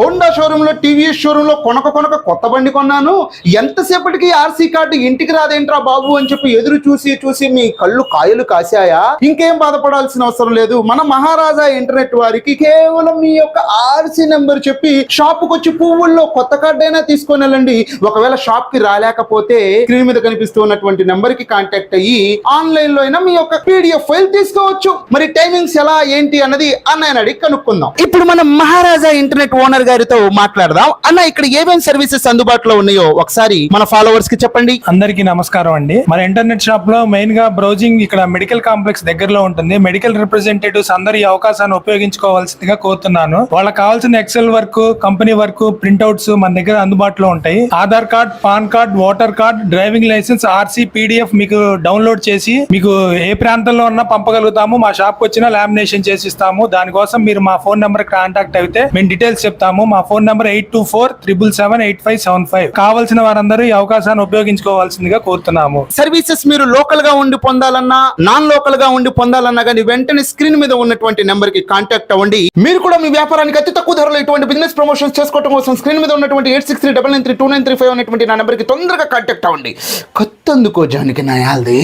Honda షోరూమ్లో TVS షోరూమ్లో కొనక కొనక కొత్త బండి కొన్నాను. ఎంతసేపటికి ఆర్సీ కార్డు ఇంటికి రాదేంట్రా బాబు అని చెప్పి ఎదురు చూసి చూసి మీ కళ్ళు కాయలు కాశాయా? ఇంకేం బాధపడాల్సిన అవసరం లేదు. మన మహారాజా ఇంటర్నెట్ వారికి కేవలం మీ యొక్క ఆర్సీ నెంబర్ చెప్పి షాప్కు వచ్చి పువ్వుల్లో కొత్త కార్డు అయినా తీసుకొని వెళ్ళండి. ఒకవేళ షాప్కి రాలేకపోతే స్క్రీన్ మీద కనిపిస్తూ ఉన్నటువంటి నెంబర్కి కాంటాక్ట్ అయ్యి ఆన్లైన్లో అయినా మీ యొక్క పీడిఎఫ్ ఫైల్ తీసుకోవచ్చు. మరి టైమింగ్స్ ఎలా ఏంటి అన్నది అన్నయ్య అడిగి కనుక్కుందాం. ఇప్పుడు మనం మహారాజా ఇంటర్నెట్ ఓనర్ గారితో మాట్లాడదాం. అన్న ఇక్కడ ఏమేమి సర్వీసెస్ అందుబాటులో ఉన్నాయో ఒకసారి మన ఫాలోవర్స్కి చెప్పండి. అందరికీ నమస్కారం అండి. మన ఇంటర్నెట్ షాప్లో మెయిన్గా బ్రౌజింగ్ ఇక్కడ మెడికల్ కాంప్లెక్స్ దగ్గరలో ఉంటుంది. మెడికల్ రిప్రజెంటేటివ్స్ అందరు ఈ అవకాశాన్ని ఉపయోగించుకోవాల్సిందిగా కోరుతున్నాను. వాళ్ళకి కావాల్సిన excel work company work printouts మన దగ్గర అందుబాటులో ఉంటాయి. Aadhaar card PAN card voter card driving licence RC PDF మీకు డౌన్లోడ్ చేసి మీకు ఏ ప్రాంతంలో ఉన్నా పంపగలుగుతాము. మా షాప్ వచ్చినా లామినేషన్ చేసి ఇస్తాము దానికోసం మీరు మా ఫోన్ నెంబర్ కాంటాక్ట్ అయితే మేము డీటెయిల్స్ చెప్తాము. మా phone number eight two four triple seven eight five seven five. కావాల్సిన వారందరూ ఈ అవకాశాన్ని ఉపయోగించుకోవాల్సిందిగా కోరుతున్నాము. సర్వీసెస్ మీరు లోకల్గా ఉండి పొందాలన్నా నాన్ లోకల్గా ఉండి పొందాలన్నా కానీ వెంటనే స్క్రీన్ మీద ఉన్నటువంటి నెంబర్కి కాంటాక్ట్ అవ్వండి. మీరు కూడా మీ వ్యాపారానికి అతి తక్కువ ధరలో ఇటువంటి బిజినెస్ ప్రమోషన్స్ చేసుకోవడం కోసం స్క్రీన్ మీద ఉన్నటువంటి eight six three double nine three two nine three five అనేటువంటి నా నెంబర్కి తొందరగా కాంటాక్ట్ అవ్వండి. కొత్త అందుకో జానికి నాయాలది.